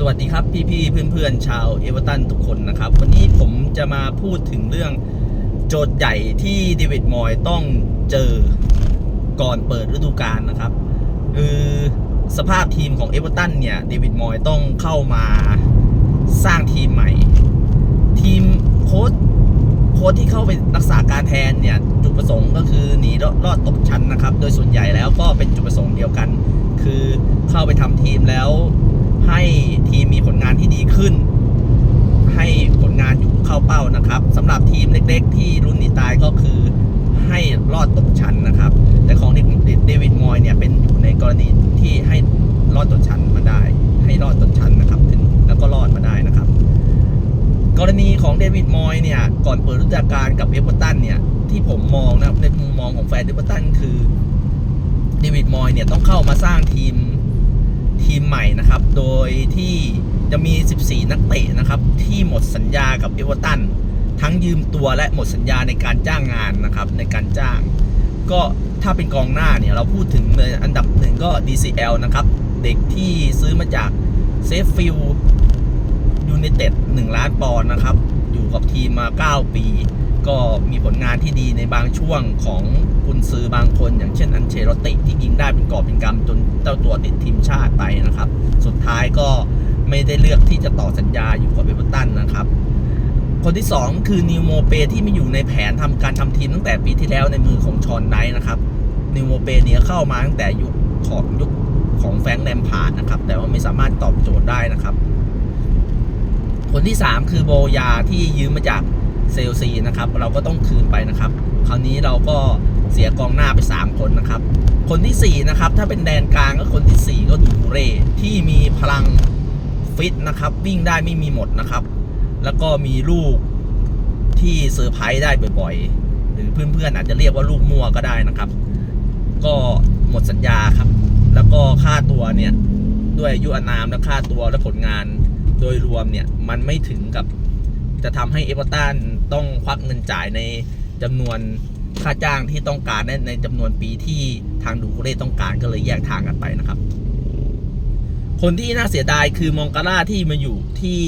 สวัสดีครับพี่ๆเพื่อนๆชาวเอเวอร์ตันทุกคนนะครับ วันนี้ผมจะมาพูดถึงเรื่องโจทย์ใหญ่ที่เดวิดมอยต้องเจอก่อนเปิดฤดูกาลนะครับ คือสภาพทีมของเอเวอร์ตันเนี่ยเดวิดมอยต้องเข้ามาสร้างทีมใหม่ ทีมโค้ชโค้ชที่เข้าไปรักษาการแทนเนี่ยจุดประสงค์ก็คือหนีรอดตกชั้นนะครับ โดยส่วนใหญ่แล้วก็เป็นจุดประสงค์เดียวกัน คือเข้าไปทำทีมแล้วให้ ทีมมีผลงานที่ดีขึ้น ให้ผลงานอยู่เข้าเป้านะครับสำหรับทีมเล็กๆ ที่รุ่นหนีตายก็คือให้รอดตกชั้นนะครับ แต่ของเดวิดมอยเนี่ยเป็นอยู่ในกรณีที่ให้รอดตกชั้นมาได้ ให้รอดตกชั้นนะครับถึงแล้วก็รอดมาได้นะครับ กรณีของเดวิดมอยเนี่ยก่อนเปิดฤดูกาลกับเอเวอร์ตันเนี่ยที่ผมมองนะครับในมุมมองของแฟนเอเวอร์ตันคือเดวิดมอยเนี่ยต้องเข้ามาสร้างทีม ทีมใหม่นะครับ โดยที่จะมี 14 นักเตะนะครับ ที่หมดสัญญากับเอเวอร์ตันทั้งยืมตัวและหมดสัญญาในการจ้างงานนะครับในการจ้าง ก็ถ้าเป็นกองหน้าเนี่ยเราพูดถึงอันดับหนึ่งก็ DCL นะครับ เด็กที่ซื้อมาจากเซฟฟิลยูไนเต็ด1ล้านปอนด์นะครับ อยู่กับทีมมา 9 ปี ก็มีผลงานที่ดีในบางช่วงของกุนซือบางคน อย่างเช่นอันเชโรติที่ยิงได้เป็นกอบเป็นกำจนเจ้าตัวติดทีมชาติไปนะครับ สุดท้ายก็ไม่ได้เลือกที่จะต่อสัญญาอยู่กับเอเวอร์ตันนะครับ คนที่ 2 คือนิวโมเปที่ม่อยู่ในแผนทำการทำทีมตั้งแต่ปีที่แล้วในมือของชอนไนท์นะครับนิวโมเปเนี่ยเข้ามาตั้งแต่ยุคของยุคของแฟงแลมพาร์ดนะครับ แต่ว่าไม่สามารถตอบโจทย์ได้นะครับ คนที่ 3 คือโบยาที่ยืมมาจาก เซลซีนะครับเราก็ต้องคืนไปนะครับ คราวนี้เราก็เสียกองหน้าไป 3 คนนะครับ คนที่ 4 นะครับ ถ้าเป็นแดนกลางก็คนที่ 4 ก็ดูเรที่มีพลังฟิตนะครับ วิ่งได้ไม่มีหมดนะครับ แล้วก็มีลูกที่เซอร์ไพรส์ได้บ่อยๆ หรือเพื่อนๆอาจจะเรียกว่าลูกมั่วก็ได้นะครับ ก็หมดสัญญาครับ แล้วก็ค่าตัวเนี่ยด้วยอายุอานามและค่าตัวและผลงานโดยรวมเนี่ยมันไม่ถึงกับจะทำให้เอเวอร์ตัน ต้องควักเงินจ่ายในจำนวนค่าจ้างที่ต้องการในในจำนวนปีที่ทางดูเรต้องการก็เลยแยกทางกันไปนะครับ คนที่น่าเสียดายคือมองการ่าที่มาอยู่ที่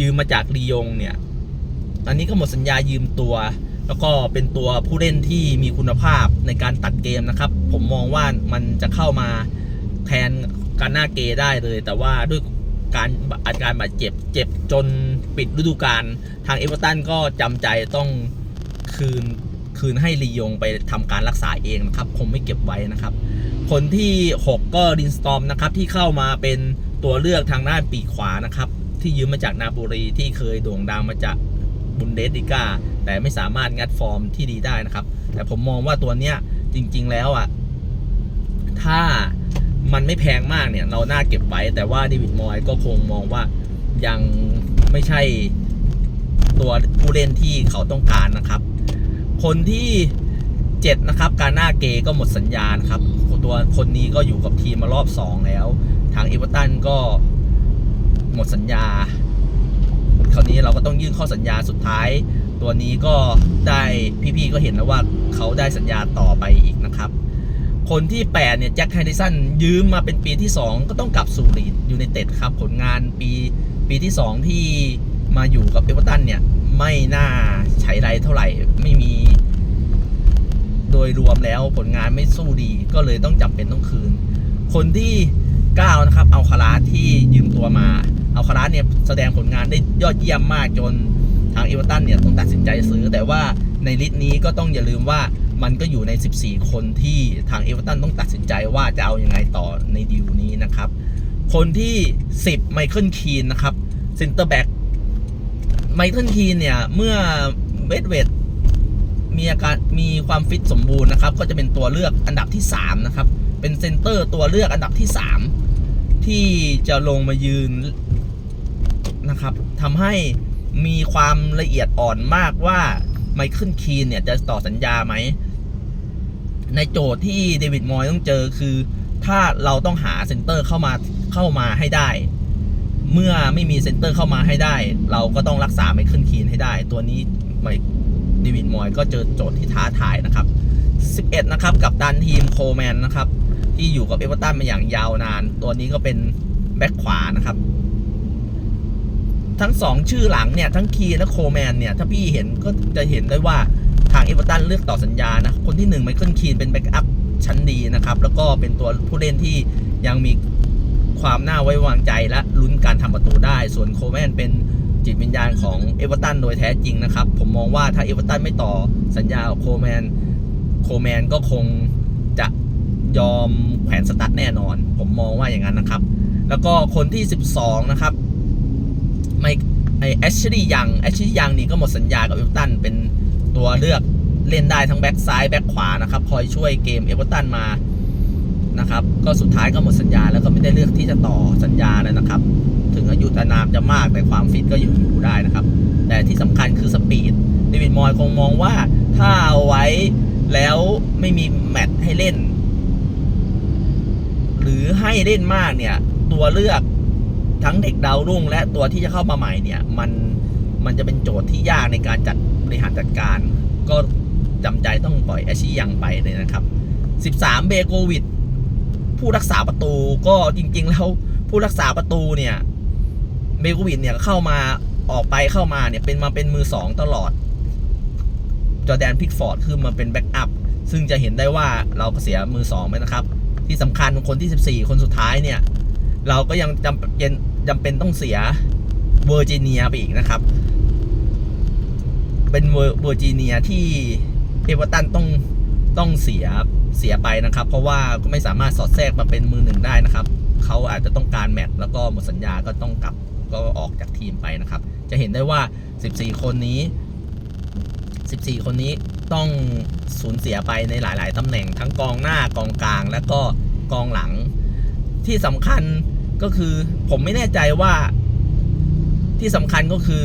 ยืมมาจากลียงเนี่ย ตอนนี้ก็หมดสัญญายืมตัว แล้วก็เป็นตัวผู้เล่นที่มีคุณภาพในการตัดเกมนะครับ ผมมองว่ามันจะเข้ามาแทนการหน้าเกได้เลย แต่ว่าด้วยการอาการบาดเจ็บเจ็บจน ปิดฤดูกาลทางเอเวอร์ตันก็จำใจต้องคืนคืนให้ลียงไปทำการรักษาเองนะครับ คงไม่เก็บไว้นะครับ คนที่ 6 ก็ดินสตอมนะครับ ที่เข้ามาเป็นตัวเลือกทางด้านปีขวานะครับ ที่ยืมมาจากนาโปลีที่เคยโด่งดังมาจากบุนเดสลิก้าแต่ไม่สามารถงัดฟอร์มที่ดีได้นะครับ แต่ผมมองว่าตัวเนี้ยจริง ๆ แล้วอะ ถ้ามันไม่แพงมากเนี่ย เราน่าเก็บไว้ แต่ว่าเดวิดมอยก็คงมองว่ายัง ไม่ใช่ตัวผู้เล่นที่เขาต้องการนะครับ คนที่7นะครับ การหน้าเกก็หมดสัญญาณครับ ตัวคนนี้ก็อยู่กับทีมมารอบ 2 แล้ว ทางเอเวอร์ตันก็หมดสัญญา คราวนี้เราก็ต้องยื่นข้อสัญญาสุดท้าย ตัวนี้ก็ได้พี่ๆก็เห็นแล้วว่าเขาได้สัญญาต่อไปอีกนะครับ คนที่ 8 เนี่ยแจ็คแฮร์ริสันยืมมาเป็นปีที่ 2 ก็ต้องกลับสู่ลีดยูไนเต็ดครับ ผลงานปี ปีที่ 2 ที่มาอยู่กับเอเวอร์ตันเนี่ย ไม่น่าใช้ไรเท่าไหร่ไม่มี โดยรวมแล้วผลงานไม่สู้ดีก็เลยต้องจำเป็นต้องคืน คนที่ 9 นะครับ เอาคาราที่ยืมตัวมา เอาคาราเนี่ยแสดงผลงานได้ยอดเยี่ยมมากจนทางเอเวอร์ตันเนี่ยต้องตัดสินใจซื้อ แต่ว่าในลิสต์นี้ก็ต้องอย่าลืมว่ามันก็อยู่ใน 14 คนที่ทางเอเวอร์ตันต้องตัดสินใจว่าจะเอาอยัางไงต่อในดีลนี้นะครับ คนที่ 10 ไมเคิลคีนนะครับ เซนเตอร์แบ็กไมเคิลคีนเนี่ย เมื่อเวทเวทมีอาการมีความฟิตสมบูรณ์นะครับ ก็จะเป็นตัวเลือกอันดับที่ 3 นะครับ เป็นเซนเตอร์ตัวเลือกอันดับที่ 3 ที่จะลงมายืนนะครับทำให้มีความละเอียดอ่อนมากว่าไมเคิลคีนเนี่ย จะต่อสัญญาไหม ในโจทย์ที่เดวิดมอยต้องเจอคือ ถ้าเราต้องหาเซนเตอร์เข้ามาเข้ามาให้ได้ เมื่อไม่มีเซนเตอร์เข้ามาให้ได้ เราก็ต้องรักษาไมเคิลคีนให้ได้ ตัวนี้ไมเดวิดมอยก็เจอโจทย์ที่ท้าทายนะครับ 11 นะครับ กับดันทีมโคแมนนะครับ ที่อยู่กับเอเวอร์ตันมาอย่างยาวนาน ตัวนี้ก็เป็นแบ็คขวานะครับ ทั้งสองชื่อหลังเนี่ย ทั้งคีและโคแมนเนี่ย ถ้าพี่เห็นก็จะเห็นได้ว่าทางเอเวอร์ตันเลือกต่อสัญญานะ คนที่หนึ่งไมเคิลคีนเป็นแบ็กอัพชั้นดีนะครับ แล้วก็เป็นตัวผู้เล่นที่ยังมี ความน่าไว้วางใจและลุ้นการทำประตูได้ ส่วนโคแมนเป็นจิตวิญญาณของเอเวอร์ตันโดยแท้จริงนะครับ ผมมองว่าถ้าเอเวอร์ตันไม่ต่อสัญญากับโคแมนโคแมนก็คงจะยอมแขวนสตั๊ดแน่นอน ผมมองว่าอย่างนั้นนะครับ แล้วก็คนที่ 12 นะครับไม่ไอแอชลีย์ยังแอชลีย์ยังนี่ก็หมดสัญญากับเอเวอร์ตันเป็นตัวเลือกเล่นได้ทั้งแบ็กซ้ายแบ็กขวานะครับ คอยช่วยเกมเอเวอร์ตันมา นะครับ ก็สุดท้ายก็หมดสัญญาแล้วก็ไม่ได้เลือกที่จะต่อสัญญาแล้วนะครับ ถึงอายุอานามจะมากแต่ความฟิตก็ยังอยู่ได้นะครับ แต่ที่สำคัญคือสปีดเดวิดมอยคงมองว่าถ้าเอาไว้แล้วไม่มีแมตช์ให้เล่น หรือให้เล่นมากเนี่ย ตัวเลือกทั้งเด็กดาวรุ่ง และตัวที่จะเข้ามาใหม่เนี่ย มันมันจะเป็นโจทย์ที่ยากในการจัดบริหารจัดการ ก็จำใจต้องปล่อยอาชียังไปเลยนะครับ 13 เบโกวิด ผู้รักษาประตูก็จริง ๆ แล้วผู้รักษาประตูเนี่ยเบโกวิดเนี่ยเข้ามาออกไปเข้ามาเนี่ยเป็นมาเป็นมือสองตลอด จอแดนพิกฟอร์ดคือมาเป็นแบ็กอัพซึ่งจะเห็นได้ว่าเราก็เสียมือสองไปนะครับ ที่สำคัญคนที่ 14 คนสุดท้ายเนี่ย เราก็ยังจำเป็นจำเป็นต้องเสียเวอร์จิเนียไปอีกนะครับ เป็นเวอร์เวอร์จิเนียที่เอเวอร์ตันต้อง ต้องเสียเสียไปนะครับ เพราะว่าก็ไม่สามารถสอดแทรกมาเป็นมือหนึ่งได้นะครับเขาอาจจะต้องการแมตช์แล้วก็หมดสัญญาก็ต้องกลับก็ออกจากทีมไปนะครับ จะเห็นได้ว่า 14 คนนี้ 14 คนนี้ต้องสูญเสียไปในหลาย ๆตำแหน่งทั้งกองหน้ากองกลาง และก็กองหลัง ที่สำคัญก็คือผมไม่แน่ใจว่าที่สำคัญก็คือ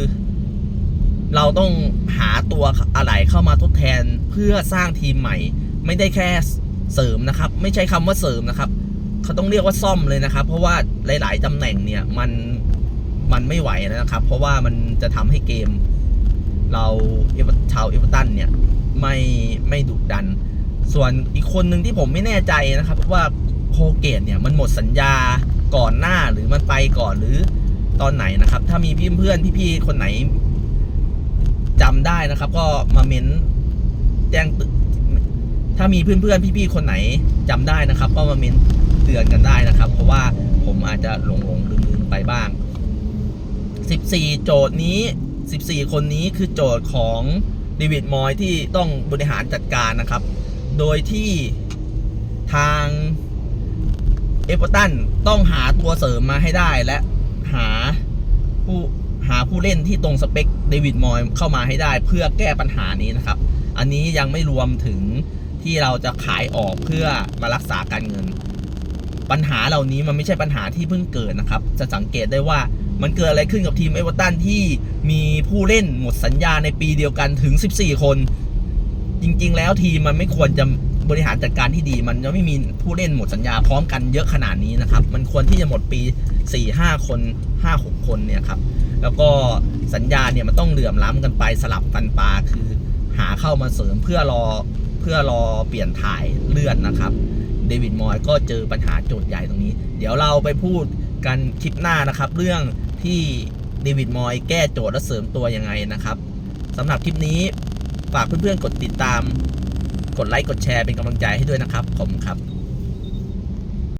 เราต้องหาตัวอะไรเข้ามาทดแทนเพื่อสร้างทีมใหม่ ไม่ได้แค่เสริมนะครับ ไม่ใช่คำว่าเสริมนะครับ เขาต้องเรียกว่าซ่อมเลยนะครับ เพราะว่าหลาย ๆตำแหน่งเนี่ยมันมันไม่ไหวนะครับ เพราะว่ามันจะทำให้เกม เราเอเวอร์ชาวเอเวอร์ตันเนี่ยไม่ไม่ดุดัน ส่วนอีกคนหนึ่งที่ผมไม่แน่ใจนะครับว่าโคเกตเนี่ยมันหมดสัญญาก่อนหน้าหรือมันไปก่อนหรือตอนไหนนะครับ ถ้ามีพี่เพื่อนพี่ๆคนไหนจำได้นะครับ ก็มาเม้นแจ้ง ถ้ามีเพื่อนๆพี่ๆคนไหนจำได้นะครับ ก็มาเม้นเตือนกันได้นะครับ เพราะว่าผมอาจจะหลงหลงลืมลืมๆไปบ้าง 14 โจทย์นี้ 14 คนนี้คือโจทย์ของเดวิดมอยที่ต้องบริหารจัดการนะครับ โดยที่ทางเอเวอร์ตันต้องหาตัวเสริมมาให้ได้และหาผู้หาผู้เล่นที่ตรงสเปคเดวิดมอยเข้ามาให้ได้เพื่อแก้ปัญหานี้นะครับ อันนี้ยังไม่รวมถึง ที่เราจะขายออกเพื่อมารักษาการเงิน ปัญหาเหล่านี้มันไม่ใช่ปัญหาที่เพิ่งเกิดนะครับ จะสังเกตได้ว่ามันเกิดอะไรขึ้นกับทีมเอเวอร์ตันที่มีผู้เล่นหมดสัญญาในปีเดียวกันถึง 14 คน จริง ๆ แล้วทีมมันไม่ควรจะบริหารจัดการที่ดี มันจะไม่มีผู้เล่นหมดสัญญาพร้อมกันเยอะขนาดนี้นะครับ มันควรที่จะหมดปี 4-5 คน 5-6 คนเนี่ยครับ แล้วก็สัญญาเนี่ยมันต้องเหลื่อมล้ำกันไปสลับฟันปาคือหาเข้ามาเสริมเพื่อรอ เพื่อรอเปลี่ยนถ่ายเลือดนะครับเดวิดมอยก็เจอปัญหาโจทย์ใหญ่ตรงนี้ เดี๋ยวเราไปพูดกันคลิปหน้านะครับ เรื่องที่เดวิดมอยแก้โจทย์และเสริมตัวยังไงนะครับสำหรับคลิปนี้ฝากเพื่อนๆกดติดตาม กดไลค์กดแชร์เป็นกำลังใจให้ด้วยนะครับผมครับ